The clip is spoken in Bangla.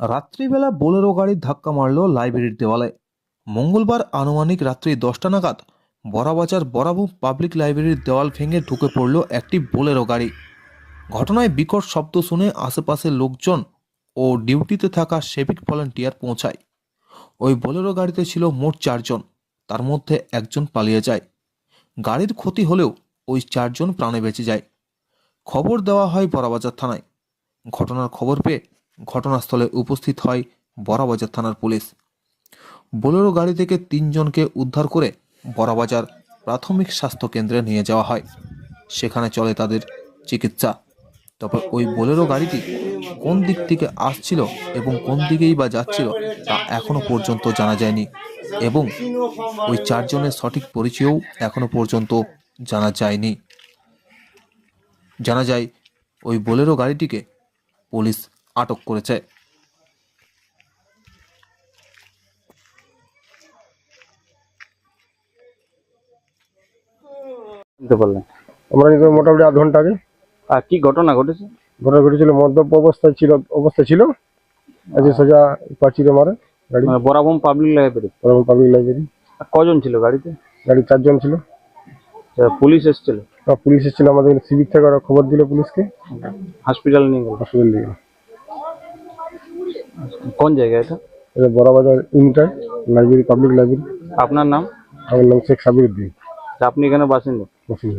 রাত্রিবেলা বোলেরো গাড়ির ধাক্কা মারল লাইব্রেরির দেওয়ালে। মঙ্গলবার আনুমানিক রাত্রি দশটা নাগাদ বড়াবাজার বরাবু পাবলিক লাইব্রেরির দেওয়াল ভেঙে ঢুকে পড়ল একটি বোলেরো গাড়ি। ঘটনায় বিকট শব্দ শুনে আশেপাশের লোকজন ও ডিউটিতে থাকা সেভিক ভলান্টিয়ার পৌঁছায়। ওই বোলেরো গাড়িতে ছিল মোট চারজন, তার মধ্যে একজন পালিয়ে যায়। গাড়ির ক্ষতি হলেও ওই চারজন প্রাণে বেঁচে যায়। খবর দেওয়া হয় বড়াবাজার থানায়। ঘটনার খবর পেয়ে ঘটনাস্থলে উপস্থিত হয় বড়াবাজার থানার পুলিশ। বোলেরো গাড়ি থেকে তিনজনকে উদ্ধার করে বড়াবাজার প্রাথমিক স্বাস্থ্য কেন্দ্রে নিয়ে যাওয়া হয়। সেখানে চলে তাদের চিকিৎসা। তবে ওই বোলেরো গাড়িটি কোন দিক থেকে আসছিল এবং কোন দিকেই বা যাচ্ছিল তা এখনও পর্যন্ত জানা যায়নি এবং ওই চারজনের সঠিক পরিচয়ও এখনও পর্যন্ত জানা যায়নি। জানা যায়, ওই বোলেরো গাড়িটিকে পুলিশ আটক করেছে। আমরা মোটামুটি আধ ঘণ্টা আগে। আর কি ঘটনা ঘটেছে? ঘটনা ঘটেছিল মদ্যপ অবস্থায় ছিল অবস্থা ছিল। আজকে সোজা পাঁচিরে মারে গাড়ি। মানে বরাবম পাবলিক লাইব্রেরি পাবলিক লাইব্রেরি কজন ছিল গাড়িতে? গাড়ি চারজন ছিল। পুলিশ এসেছিল? আর পুলিশ এসেছিল আমাদের সিভিক থেকে ওরা খবর দিল পুলিশকে। হসপিটাল নিয়ে গেল? হসপিটাল দিয়ে কোন জায়গা এটা এটা Burrabazar inter library public library আপনার নাম আমার নাম শেখ সাবির উদ্দিন তা আপনি এখানে বাসিন্দা মসজিদ